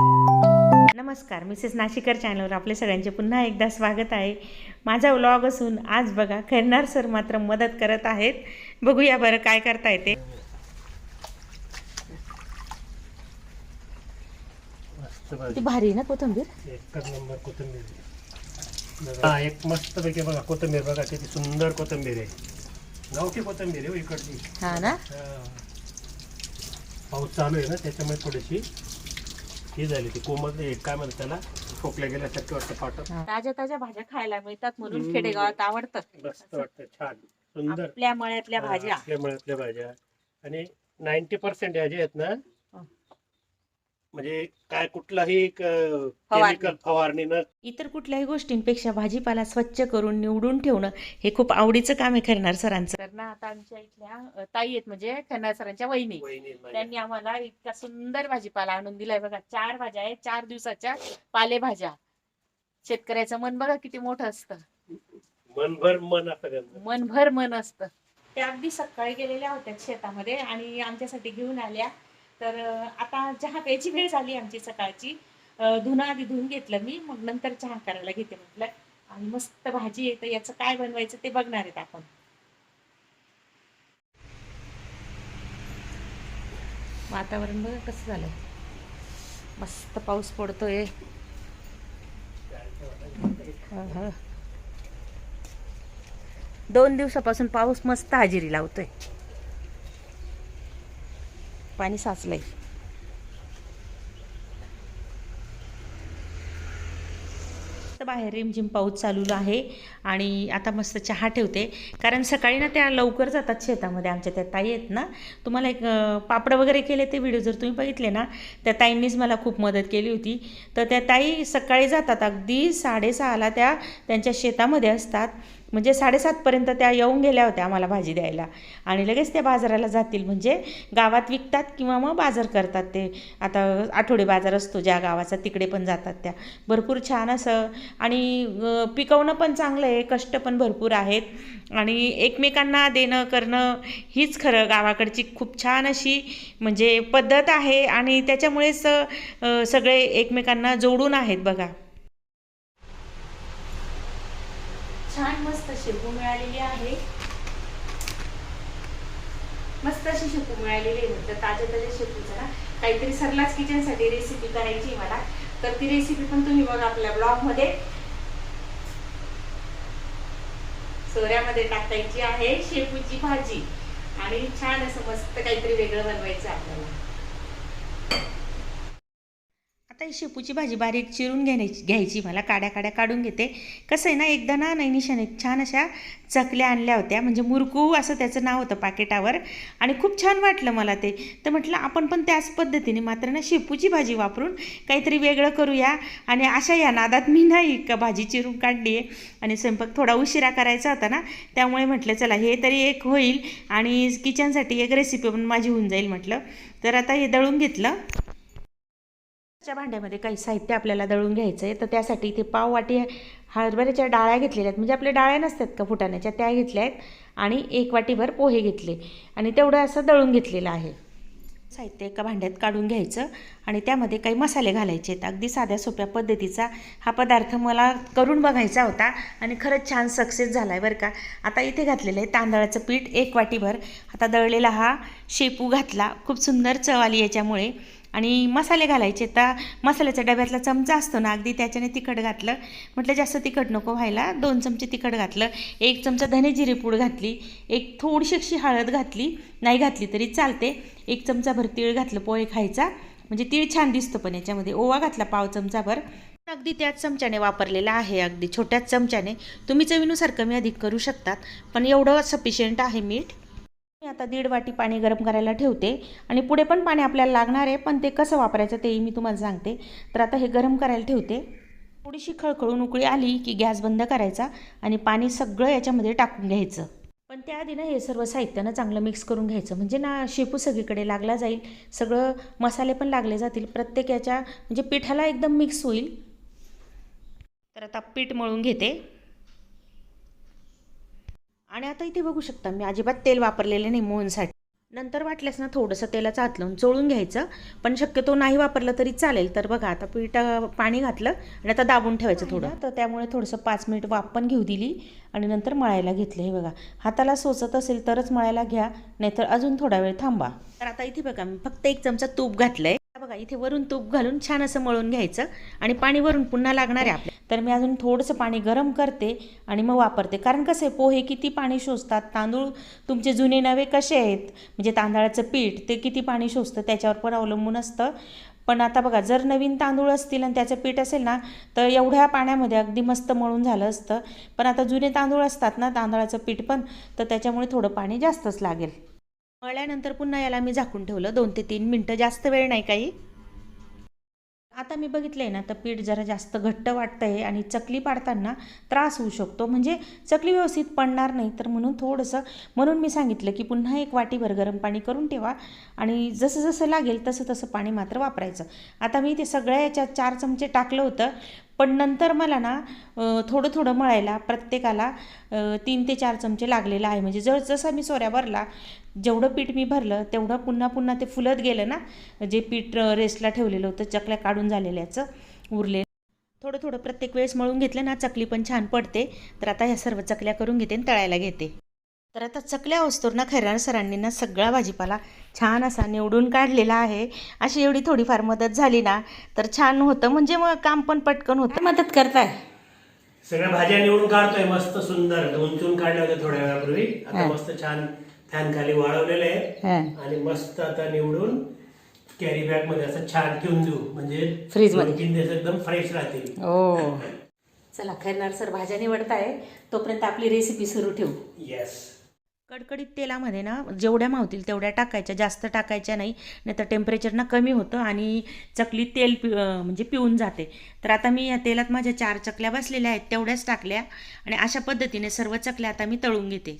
नमस्कार मिसेस नाशिकर चॅनलवर आपले सगळ्यांचे पुन्हा एकदा स्वागत आहे. माझा व्लॉग असून आज बघा खैरनार सर मात्र मदत करत आहेत. बघूया बरं काय करता येते. ती भारी ना कोथंबीर? एकच नंबर कोथिंबीर हा एक मस्त पैकी बघा कोथिंबीर बघा किती सुंदर कोथिंबीर आहे. गावठी कोथिंबीर आहे हो इकडची? हा ना? हा. पाऊस चालू आहे ना त्याच्यामुळे थोडीशी ही झाली ती कोमल हे काय म्हणतात त्याला? ठोकल्या गेल्यासारखं वाटतं पाठत ताज्या ताज्या भाज्या खायला मिळतात म्हणून. खेडेगावात आवडतात मस्त वाटतं छान. सुंदर. आपल्या मळ्यातल्या भाज्या. आपल्या मळ्यातल्या भाज्या. आणि नाईन्टी पर्सेंट ह्या ज्या आहेत ना. म्हणजे काय कुठलाही फवारणी. केमिकल फवारणी न इतर कुठल्याही गोष्टींपेक्षा भाजीपाला स्वच्छ करून निवडून ठेवणं हे खूप आवडीचं काम आहे खैरनार सरांचं. तर ना आता आमच्या इथल्या अ, ताई आहेत म्हणजे खैरनार सरांच्या वहिनी. त्यांनी आम्हाला इतका सुंदर भाजीपाला आणून दिलाय बघा. चार भाज्या आहेत चार दिवसाच्या पालेभाज्या. शेतकऱ्याचं मन बघा किती मोठं असतं. मनभर मन असं. मनभर मन असतं. त्या अगदी सकाळी गेलेल्या होत्या शेतामध्ये आणि आमच्यासाठी घेऊन आल्या. तर आता चहा प्यायची वेळ झाली आमची सकाळची. धुणं आधी धुवून घेतलं मी मग नंतर चहा करायला घेते म्हटलं. आणि मस्त भाजी आहे तर याचं काय बनवायचं ते बघणार आहेत आपण. वातावरण बघा कसं झालं मस्त पाऊस पडतोय. दोन दिवसापासून पाऊस मस्त हजेरी लावतोय. पाणी साचलंय. मस्त बाहेर रिमझिम पाऊस चालू आहे आणि आता मस्त चहा ठेवते. कारण सकाळी ना त्या लवकर जातात शेतामध्ये आमच्या त्या ताई आहेत ना. तुम्हाला एक पापड वगैरे केले ते व्हिडिओ जर तुम्ही बघितले ना त्या ताईंनीच मला खूप मदत केली होती. तर त्या ताई सकाळी जातात अगदी साडेसहाला त्या त्यांच्या शेतामध्ये असतात. म्हणजे साडेसातपर्यंत त्या येऊन गेल्या होत्या आम्हाला भाजी द्यायला. आणि लगेच त्या बाजाराला जातील. म्हणजे गावात विकतात किंवा मग बाजार करतात ते. आता आठवडे बाजार असतो ज्या गावाचा तिकडे पण जातात त्या. भरपूर छान असं. आणि पिकवणं पण चांगलं आहे. कष्ट पण भरपूर आहेत. आणि एकमेकांना देणं करणं हीच खरं गावाकडची खूप छान अशी म्हणजे पद्धत आहे. आणि त्याच्यामुळेच सगळे एकमेकांना जोडून आहेत बघा. छान मस्त शेपू मिळालेली आहे. मस्त अशी शेपू मिळालेली आहे. म्हटलं ताज्या ताज्या शेपूचं ना काहीतरी सरलाच किचनसाठी रेसिपी करायची आहे मला. तर ती रेसिपी पण तुम्ही बघा आपल्या ब्लॉगमध्ये सोऱ्यामध्ये टाकायची आहे शेपूची भाजी. आणि छान असं मस्त काहीतरी वेगळं बनवायचं आपल्याला. आता ही शेपूची भाजी बारीक चिरून घेण्याची घ्यायची. मला काड्या काड्या काढून घेते. कसं आहे ना एकदा ना नैनिशाने छान अशा चकल्या आणल्या होत्या. म्हणजे मुरकू असं त्याचं नाव होतं पाकिटावर. आणि खूप छान वाटलं मला ते. तर म्हटलं आपण पण त्याच पद्धतीने मात्र ना शेपूची भाजी वापरून काहीतरी वेगळं करूया. आणि अशा या नादात मी नाही का भाजी चिरून काढली आहे. आणि स्वयंपाक थोडा उशिरा करायचा होता ना त्यामुळे म्हटलं चला हे तरी एक होईल. आणि किचनसाठी एक रेसिपी पण माझी होऊन जाईल म्हटलं. तर आता हे दळून घेतलं. च्या भांड्यामध्ये काही साहित्य आपल्याला दळून घ्यायचं आहे तर त्यासाठी इथे पाव वाटी हरभऱ्याच्या डाळ्या घेतलेल्या आहेत. म्हणजे आपल्या डाळ्या नसतात का फुटाण्याच्या? त्या घेतल्या आहेत आणि एक वाटीभर पोहे घेतले. आणि तेवढं असं दळून घेतलेलं आहे. साहित्य एका भांड्यात काढून घ्यायचं आणि त्यामध्ये काही मसाले घालायचे आहेत. अगदी साध्या सोप्या पद्धतीचा हा पदार्थ मला करून बघायचा होता आणि खरंच छान सक्सेस झाला आहे बरं का. आता इथे घातलेलं आहे तांदळाचं पीठ एक वाटीभर. आता दळलेला हा शेपू घातला. खूप सुंदर चव आली याच्यामुळे. आणि मसाले घालायचे. तर मसाल्याच्या डब्यातला चमचा असतो ना अगदी त्याच्याने तिखट घातलं. म्हटलं जास्त तिखट नको व्हायला दोन चमचे तिखट घातलं. एक चमचा धने जिरे पूड घातली. एक थोडीशी अशी हळद घातली. नाही घातली तरी चालते. एक चमचाभर तीळ घातलं पोहे खायचा. म्हणजे तीळ छान दिसतो पण याच्यामध्ये. ओवा घातला पाव चमचाभर. अगदी त्याच चमच्याने वापरलेला आहे अगदी छोट्याच चमच्याने. तुम्ही चवीनुसार कमी अधिक करू शकतात पण एवढं सफिशियंट आहे मीठ. मी आता दीड वाटी पाणी गरम करायला ठेवते आणि पुढे पण पाणी आपल्याला लागणार आहे पण ते कसं वापरायचं तेही मी तुम्हाला सांगते. तर आता हे गरम करायला ठेवते. थोडीशी खळखळून उकळी आली की गॅस बंद करायचा आणि पाणी सगळं याच्यामध्ये टाकून घ्यायचं. पण त्याआधी ना हे सर्व साहित्यानं चांगलं मिक्स करून घ्यायचं. म्हणजे ना शेपू सगळीकडे लागला जाईल सगळं मसाले पण लागले जातील प्रत्येक याच्या म्हणजे पिठाला एकदम मिक्स होईल. तर आता पीठ मळून घेते. आणि आता इथे बघू शकता मी अजिबात तेल वापरलेले नाही मोहनसाठी. नंतर वाटल्यास ना थोडंसं तेलाचं लावून चोळून घ्यायचं पण शक्यतो नाही वापरलं तरी चालेल. तर बघा आता पीठ पाणी घातलं आणि आता दाबून ठेवायचं थोडं. तर त्यामुळे थोडंसं पाच मिनिट वाफ पण घेऊ दिली आणि नंतर मळायला घेतलं. हे बघा हाताला सोचत असेल तरच मळायला घ्या नाहीतर अजून थोडा वेळ थांबा. तर आता इथे बघा मी फक्त एक चमचा तूप घातलंय. बघा इथे वरून तूप घालून छान असं मळून घ्यायचं आणि पाणी वरून पुन्हा लागणार आहे आपल्या. तर मी अजून थोडंसं पाणी गरम करते आणि मग वापरते. कारण कसं आहे पोहे किती पाणी शोषतात तांदूळ तुमचे जुने नवे कसे आहेत म्हणजे तांदळाचं पीठ ते किती पाणी शोषतं त्याच्यावर पण अवलंबून असतं. पण आता बघा जर नवीन तांदूळ असतील आणि त्याचं पीठ असेल ना तर एवढ्या पाण्यामध्ये अगदी मस्त मळून झालं असतं. पण आता जुने तांदूळ असतात ना तांदळाचं पीठ पण तर त्याच्यामुळे थोडं पाणी जास्तच लागेल. मळल्यानंतर पुन्हा याला मी झाकून ठेवलं. दोन ते तीन मिनटं जास्त वेळ नाही काही. आता मी बघितलंय ना तर पीठ जरा जास्त घट्ट वाटतं आहे आणि चकली पाडताना त्रास होऊ शकतो. म्हणजे चकली व्यवस्थित पडणार नाही तर म्हणून थोडंसं म्हणून मी सांगितलं की पुन्हा एक वाटीभर गरम पाणी करून ठेवा आणि जसं जसं लागेल तसं तसं पाणी मात्र वापरायचं. आता मी ते सगळ्या याच्यात चार चमचे टाकलं होतं. पण नंतर मला ना थोडं थोडं मळायला प्रत्येकाला तीन ते चार चमचे लागलेलं आहे. म्हणजे जर जसा मी सोऱ्या भरला जेवढं पीठ मी भरलं तेवढं पुन्हा पुन्हा ते फुलत गेलं ना जे पीठ रेस्टला ठेवलेलं होतं चकल्या काढून झालेल्याचं उरले. थोडं थोडं प्रत्येक वेळेस मळून घेतलं ना चकली पण छान पडते. तर आता ह्या सर्व चकल्या करून घेते आणि तळायला घेते. तर आता चकल्या वस्तूर ना खैरार सरांनी ना सगळा भाजीपाला छान असा निवडून काढलेला आहे. अशी एवढी थोडीफार मदत झाली ना तर छान होतं. म्हणजे मग काम पण पटकन होतं. मदत करताय? सगळ्या भाज्या निवडून काढतोय. मस्त सुंदर. उंचून काढल्या होत्या थोड्या वेळापूर्वी. आता मस्त छान फॅन खाली वाळवलेले आहे आणि मस्त आता निवडून कॅरी बॅगमध्ये असं छान ठेवून देऊ. म्हणजे फ्रीजमध्ये. दोन तीन दिवस एकदम फ्रेश राहतील. हो. चला खैरनार सर भाज्या निवडताय. तोपर्यंत आपली रेसिपी सुरू ठेवू. येस कडकडीत तेलामध्ये ना जेवढ्या मावतील तेवढ्या टाकायच्या जास्त टाकायच्या नाही नाही तर टेम्परेचर ना कमी होतं आणि चकली तेल पि म्हणजे पिऊन जाते. तर आता मी या तेलात माझ्या चार चकल्या बसलेल्या आहेत तेवढ्याच टाकल्या आणि अशा पद्धतीने सर्व चकल्या आता मी तळून घेते.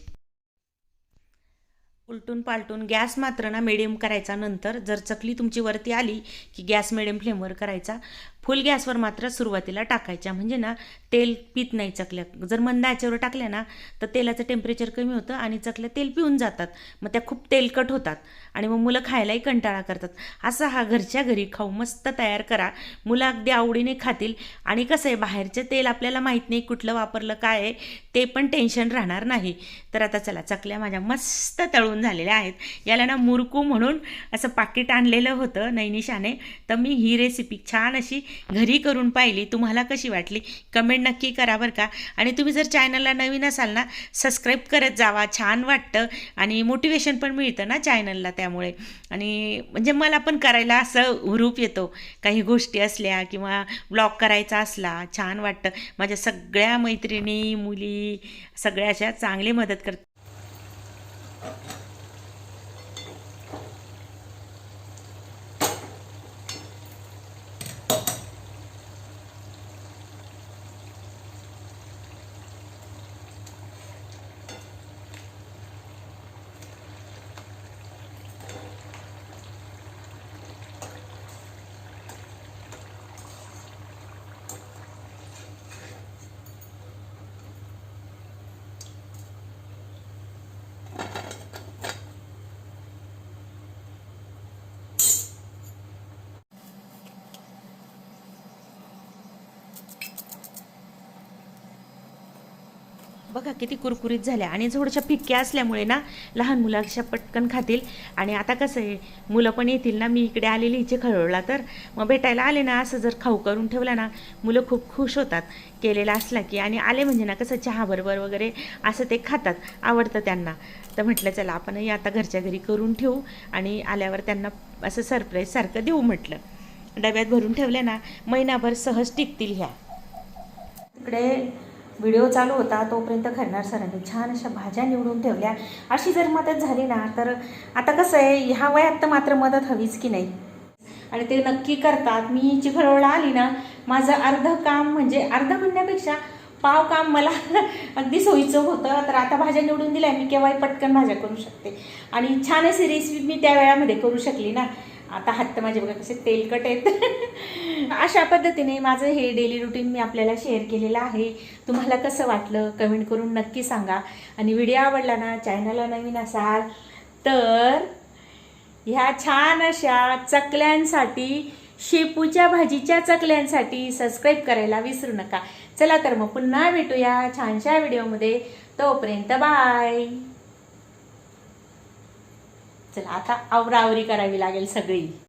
उलटून पालटून गॅस मात्र ना मिडियम करायचा नंतर. जर चकली तुमची वरती आली की गॅस मिडियम फ्लेमवर करायचा फुल गॅसवर मात्र सुरुवातीला टाकायच्या. म्हणजे ना तेल पित नाही चकल्या. जर मंद आचेवर टाकल्या ना तर तेलाचं टेम्परेचर कमी होतं आणि चकल्या तेल पिऊन जातात. मग त्या खूप तेलकट होतात आणि मग मुलं खायलाही कंटाळा करतात. असा हा घरच्या घरी खाऊ मस्त तयार करा. मुलं अगदी आवडीने खातील. आणि कसं आहे बाहेरचं तेल आपल्याला माहीत नाही कुठलं वापरलं काय आहे ते पण टेन्शन राहणार नाही. तर आता चला चकल्या माझ्या मस्त तळून झालेल्या आहेत. याला ना मुरकू म्हणून असं पाकिट आणलेलं होतं नैनिशाने. तर मी ही रेसिपी छान अशी घरी करून पाहिली. तुम्हाला कशी वाटली? कमेंट नक्की करा बरं का? आणि तुम्ही जर चॅनलला नवीन असाल ना सबस्क्राईब करत जावा. छान वाटतं. आणि मोटिवेशन पण मिळतं ना चॅनलला त्यामुळे. आणि म्हणजे मला पण करायला असं हुरूप येतो. काही गोष्टी असल्या किंवा ब्लॉग करायचा असला छान वाटतं. माझ्या सगळ्या मैत्रिणी मुली सगळ्या अशा चांगली मदत करतात. बघा किती कुरकुरीत झाल्या. आणि थोड्याशा फिक्क्या असल्यामुळे ना लहान मुलं अशा पटकन खातील. आणि आता कसं आहे मुलं पण येतील ना मी इकडे आलेली हिचे खळवळला तर. मग भेटायला आले ना असं जर खाऊ करून ठेवला ना मुलं खूप खुश होतात. केलेला असला की आणि आले म्हणजे ना कसं चहा बरोबर वगैरे असं ते खातात आवडतं त्यांना. तर म्हटलं चला आपणही आता घरच्या घरी करून ठेवू. आणि आल्यावर त्यांना असं सरप्राईज सारखं देऊ म्हटलं. डब्यात भरून ठेवल्या ना महिनाभर सहज टिकतील ह्या. तिकडे व्हिडिओ चालू होता तोपर्यंत खरणार सरांनी छान अशा भाज्या निवडून ठेवल्या. अशी जर मदत झाली ना तर आता कसं आहे ह्या वयात तर मात्र मदत हवीच की नाही? आणि ते नक्की करतात. मी चिखळवळला आली ना माझं अर्ध काम म्हणजे अर्ध म्हणण्यापेक्षा पाव काम मला अगदी सोयीचं होतं. तर आता भाज्या निवडून दिल्या मी केव्हाही पटकन भाज्या करू शकते. आणि छान अशी रेसिपी मी त्या वेळामध्ये करू शकली ना. आता हात तर माझे बघा कसे तेलकट आहेत. अशा पद्धतीने माझं हे डेली रुटीन मी आपल्याला शेअर केलेलं आहे. तुम्हाला कसं वाटलं कमेंट करून नक्की सांगा. आणि व्हिडिओ आवडला ना चॅनलला नवीन असाल तर ह्या छान अशा चकल्यांसाठी शेपूच्या भाजीच्या चकल्यांसाठी सबस्क्राईब करायला विसरू नका. चला तर मग पुन्हा भेटूया छानशा व्हिडिओमध्ये तोपर्यंत बाय चला आता आवरावरी करावी लागेल सगळी.